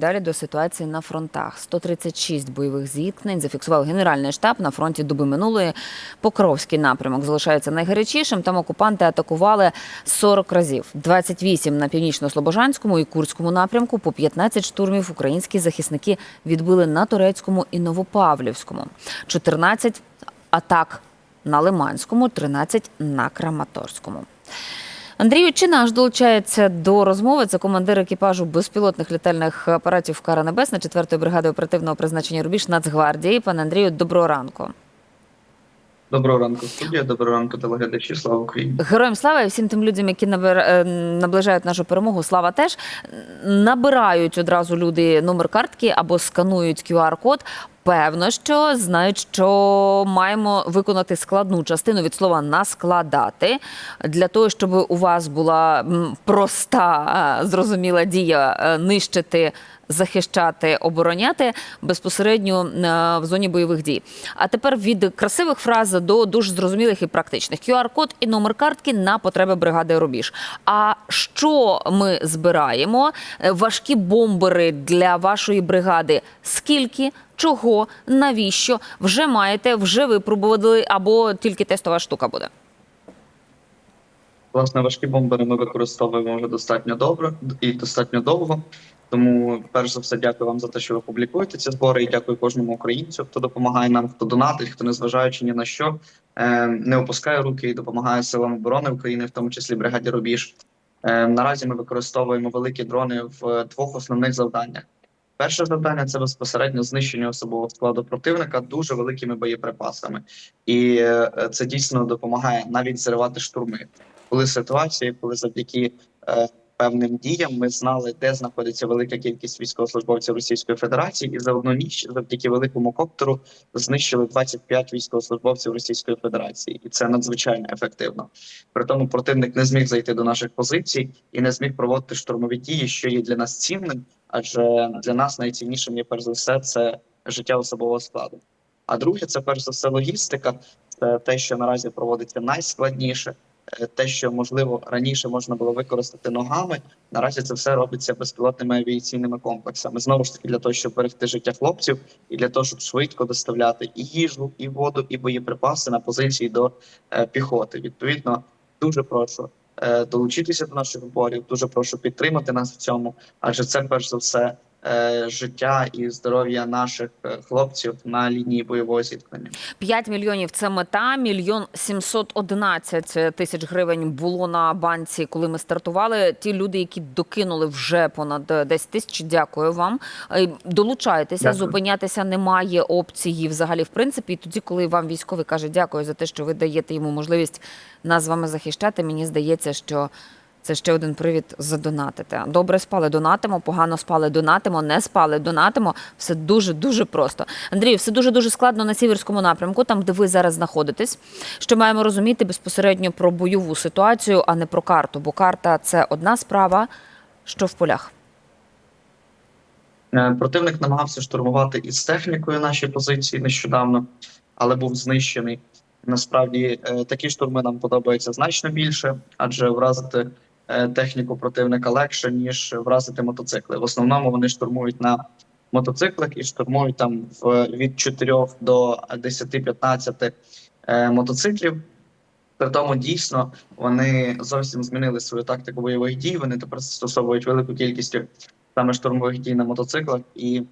Далі до ситуації на фронтах. 136 бойових зіткнень зафіксував Генеральний штаб на фронті доби минулої. Покровський напрямок залишається найгарячішим. Там окупанти атакували 40 разів. 28 на північно-слобожанському і Курському напрямку. По 15 штурмів українські захисники відбили на Турецькому і Новопавлівському. 14 атак на Лиманському, 13 на Краматорському. Андрію Чинаш долучається до розмови. Це командир екіпажу безпілотних літальних апаратів Кара Небесна 4-ї бригади оперативного призначення Рубіж Нацгвардії. Пане Андрію, доброго ранку. Доброго ранку, студія. Доброго ранку, телеглядачі. Слава Україні. Героям слава і всім тим людям, які е, наближають нашу перемогу. Слава теж набирають одразу люди номер картки або сканують QR-код. Певно, що знають, що маємо виконати складну частину від слова наскладати для того, щоб у вас була проста, е, зрозуміла дія е, нищити. Захищати, обороняти безпосередньо е, в зоні бойових дій. А тепер від красивих фраз до дуже зрозумілих і практичних. QR-код і номер картки на потреби бригади Рубіж. А що ми збираємо? Е, Важкі бомбери для вашої бригади. Скільки? Чого? Навіщо? Вже маєте, вже випробували, або тільки тестова штука буде. Власне, важкі бомбери ми використовуємо вже достатньо добре і достатньо довго. Тому, перш за все, дякую вам за те, що ви публікуєте ці збори, і дякую кожному українцю, хто допомагає нам, хто донатить, хто незважаючи ні на що е, не опускає руки і допомагає силам оборони України, в тому числі бригаді Рубіж. Е, наразі ми використовуємо великі дрони в двох основних завданнях. Перше завдання це безпосередньо знищення особового складу противника дуже великими боєприпасами, і е, це дійсно допомагає навіть зривати штурми. Були ситуації, коли завдяки певним діям ми знали, де знаходиться велика кількість військовослужбовців Російської Федерації, і за одну ніч, завдяки великому коптеру, знищили 25 військовослужбовців Російської Федерації, і це надзвичайно ефективно. При тому противник не зміг зайти до наших позицій і не зміг проводити штурмові дії, що є для нас цінним, адже для нас найціннішим є перш за все це життя особового складу. А друге, це перш за все логістика, це те, що наразі проводиться найскладніше. Е, Те, що можливо раніше можна було використати ногами, наразі це все робиться безпілотними авіаційними комплексами. Знову ж таки, для того, щоб берегти життя хлопців, і для того, щоб швидко доставляти і їжу, і воду, і боєприпаси на позиції до е, піхоти. Відповідно, дуже прошу е, долучитися до наших зборів. Дуже прошу підтримати нас в цьому, адже це перш за все життя і здоров'я наших е, хлопців на лінії бойового зіткнення. 5 мільйонів це мета. Мільйон 711 тисяч гривень було на банці, коли ми стартували. Ті люди, які докинули вже понад 10 тисяч. Дякую вам. Е, Долучайтеся, Дякую. зупинятися немає опції взагалі. В принципі, і тоді, коли вам військовий каже дякую за те, що ви даєте йому можливість нас з вами захищати. Мені здається, що. Це ще один привід задонатити. Добре спали, донатимо, погано спали, донатимо, не спали, донатимо. Все дуже дуже просто. Андрію, все дуже дуже складно на сіверському напрямку, там де ви зараз знаходитесь. Що маємо розуміти безпосередньо про бойову ситуацію, а не про карту. Бо карта це одна справа, що в полях. Е, Противник намагався штурмувати із технікою наші позиції нещодавно, але був знищений. Насправді е, такі штурми нам подобаються значно більше, адже вразити техніку противника легше, ніж вразити мотоцикли. В основному вони штурмують на мотоциклах і штурмують там в від 4 до 10-15 е, мотоциклів. При тому дійсно вони зовсім змінили свою тактику бойових дій. Вони тепер застосовують велику кількість саме штурмових дій на мотоциклах, і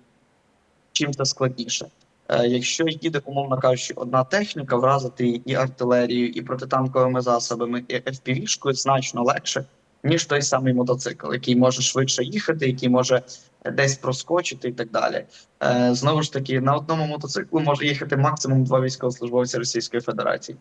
чим це складніше. Е, якщо їде, умовно кажучи, одна техніка, вразити її і артилерією, і протитанковими засобами, і FPV-шкою значно легше, ніж той самий мотоцикл, який може швидше їхати, який може десь проскочити і так далі. Е, знову ж таки, на одному мотоциклу може їхати максимум два військовослужбовці Російської Федерації.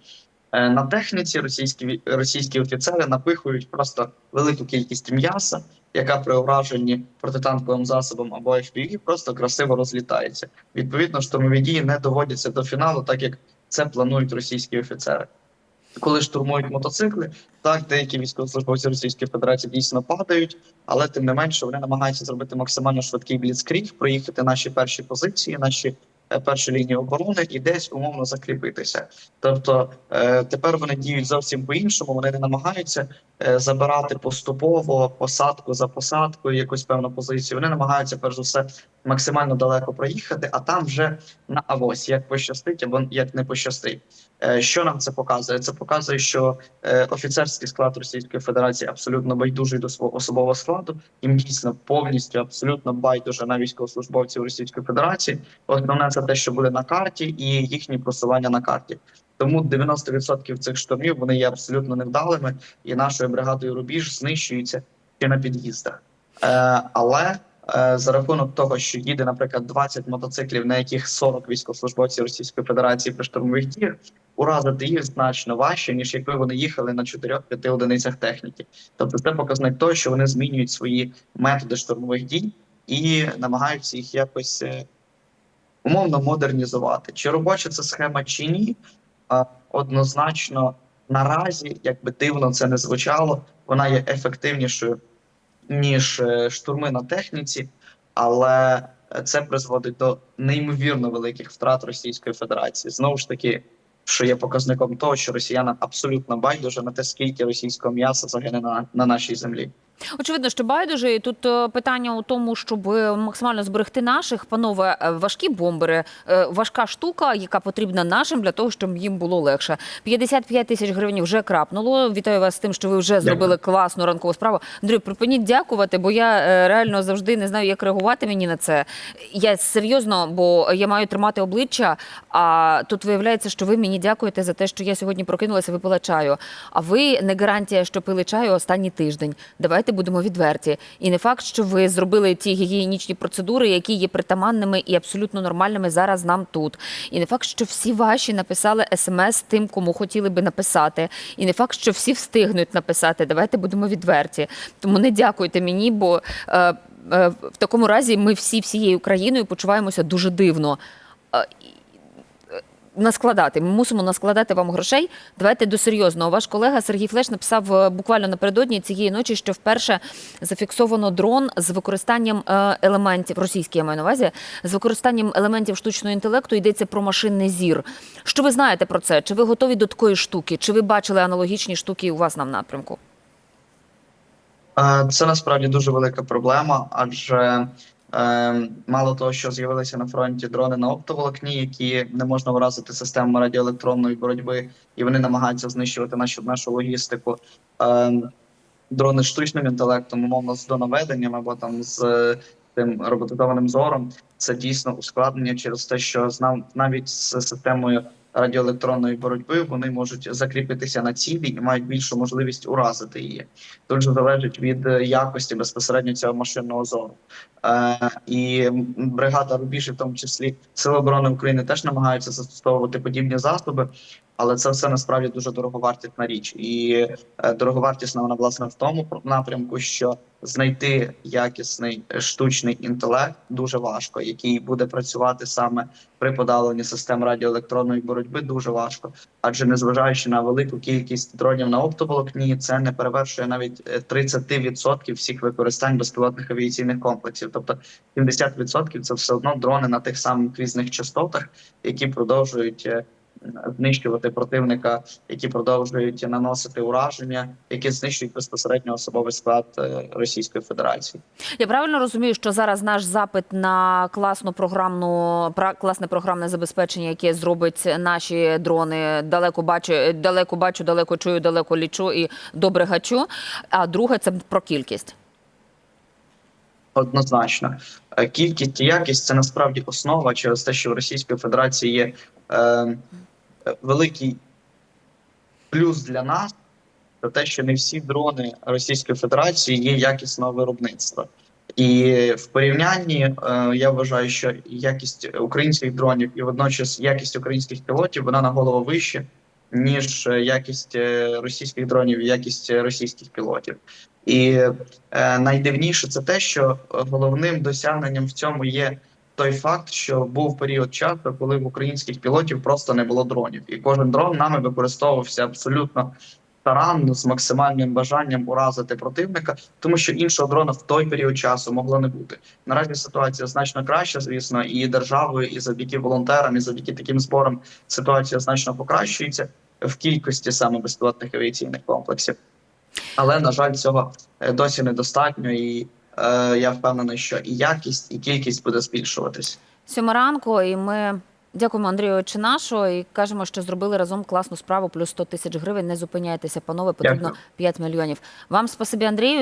Е, На техніці російські російські офіцери напихують просто велику кількість м'яса, яка при ураженні протитанковим засобом або FPV просто красиво розлітається. Відповідно, штурмові дії не доводяться до фіналу, так як це планують російські офіцери. Коли штурмують мотоцикли, так деякі військовослужбовці Російської Федерації дійсно падають, але тим не менше вони намагаються зробити максимально швидкий бліцкріг, проїхати наші перші позиції, наші е, першу лінію оборони і десь умовно закріпитися. Тобто е, тепер вони діють зовсім по-іншому. Вони не намагаються е, забирати поступово посадку за посадкою якусь певну позицію. Вони намагаються перш за все максимально далеко проїхати, а там вже на авось як пощастить або як не пощастить. Е, Що нам це показує? Це показує, що е, офіцерський склад Російської Федерації абсолютно байдужий до свого особового складу. Їм дійсно повністю абсолютно байдуже на військовослужбовців Російської Федерації. Основне це те, що буде на карті, і їхні просування на карті. Тому 90% цих штурмів вони є абсолютно невдалими, і нашою бригадою Рубіж знищуються ще на під'їздах. Е, але за рахунок того, що їде, наприклад, 20 мотоциклів, на яких 40 військовослужбовців Російської Федерації при штурмових діях, уразити їх значно важче, ніж якби вони їхали на 4-5 одиницях техніки. Тобто це показник того, що вони змінюють свої методи штурмових дій і намагаються їх якось е, умовно модернізувати. Чи робоча це схема, чи ні, однозначно наразі, як би дивно це не звучало, вона є ефективнішою ніж е, штурми на техніці, але це призводить до неймовірно великих втрат Російської Федерації. Знову ж таки, що є показником того, що росіянам абсолютно байдуже на те, скільки російського м'яса загине на, на нашій землі. Очевидно, що байдуже. І тут е, питання у тому, щоб е, максимально зберегти наших, панове, е, важкі бомбери, важка штука, яка потрібна нашим для того, щоб їм було легше. 55 тисяч гривень вже крапнуло. Вітаю вас з тим, що ви вже зробили класну ранкову справу. Андрій, припиніть дякувати, бо я реально завжди не знаю, як реагувати мені на це. Я серйозно, бо я маю тримати обличчя. А тут виявляється, що ви мені дякуєте за те, що я сьогодні прокинулася, випила чаю. А ви не гарантія, що пили чаю останній тиждень. Давайте будемо відверті. І не факт, що ви зробили ті гігієнічні процедури, які є притаманними і абсолютно нормальними зараз нам тут. І не факт, що всі ваші написали смс тим, кому хотіли би написати. І не факт, що всі встигнуть написати. Давайте будемо відверті. Тому не дякуйте мені, бо е, е, в такому разі ми всі всією країною почуваємося дуже дивно. Наскладати. Ми мусимо наскладати вам грошей. Давайте до серйозного. Ваш колега Сергій Флеш написав е, буквально напередодні цієї ночі, що вперше зафіксовано дрон з використанням е, елементів російський я маю на увазі, з використанням елементів штучного інтелекту йдеться про машинний зір. Що ви знаєте про це? Чи ви готові до такої штуки? Чи ви бачили аналогічні штуки у вас на напрямку? Е, Це насправді дуже велика проблема, адже мало того, що з'явилися на фронті дрони на оптоволокні, які не можна вразити системами радіоелектронної боротьби, і вони намагаються знищувати нашу нашу логістику. Е, Дрони з штучним інтелектом, умовно з донаведенням або там з е, тим роботизованим зором. Це дійсно ускладнення через те, що навіть з системою радіоелектронної боротьби вони можуть закріпитися на цілі і мають більшу можливість уразити її. Дуже залежить від е, якості безпосередньо цього машинного зору. Е, і бригада рубіжі, в тому числі Сили оборони України, теж намагаються застосовувати подібні засоби, але це все насправді дуже дороговартісна річ. І е, дороговартісна вона власне в тому напрямку, що знайти якісний е, штучний інтелект дуже важко, який буде працювати саме при подавленні систем радіоелектронної боротьби, дуже важко. Адже незважаючи на велику кількість дронів на оптоволокні, це не перевершує навіть е, 30% всіх використань безпілотних авіаційних комплексів. Тобто 70% це все одно дрони на тих самих різних частотах, які продовжують е, знищувати противника, які продовжують наносити ураження, які знищують безпосередньо особовий склад е, Російської Федерації. Я правильно розумію, що зараз наш запит на класну програмну класне програмне забезпечення, яке зробить наші дрони, далеко бачу, далеко бачу, далеко чую, далеко лічу і добре гачу. А друге це про кількість. Однозначно, Е, кількість і якість це насправді основа через те, що в Російської Федерації є е, великий плюс для нас, це те, що не всі дрони Російської Федерації є якісного виробництва. І в порівнянні е, я вважаю, що якість українських дронів і водночас якість українських пілотів вона на голову вища, ніж е, якість е, російських дронів і якість російських пілотів. І найдивніше це те, що головним досягненням в цьому є той факт, що був період часу, коли в українських пілотів просто не було дронів, і кожен дрон нами використовувався абсолютно таранно з максимальним бажанням уразити противника, тому що іншого дрона в той період часу могло не бути. Наразі ситуація значно краща, звісно, і державою, і завдяки волонтерам, і завдяки таким зборам ситуація значно покращується в кількості саме безпілотних авіаційних комплексів. Але на жаль, цього е, досі недостатньо, і я впевнений, що і якість, і кількість буде збільшуватись. Сьома ранку, і ми дякуємо Андрію Чинашу і кажемо, що зробили разом класну справу, плюс 100 тисяч гривень. Не зупиняйтеся, панове, потрібно Дякую. 5 мільйонів. Вам спасибі, Андрію.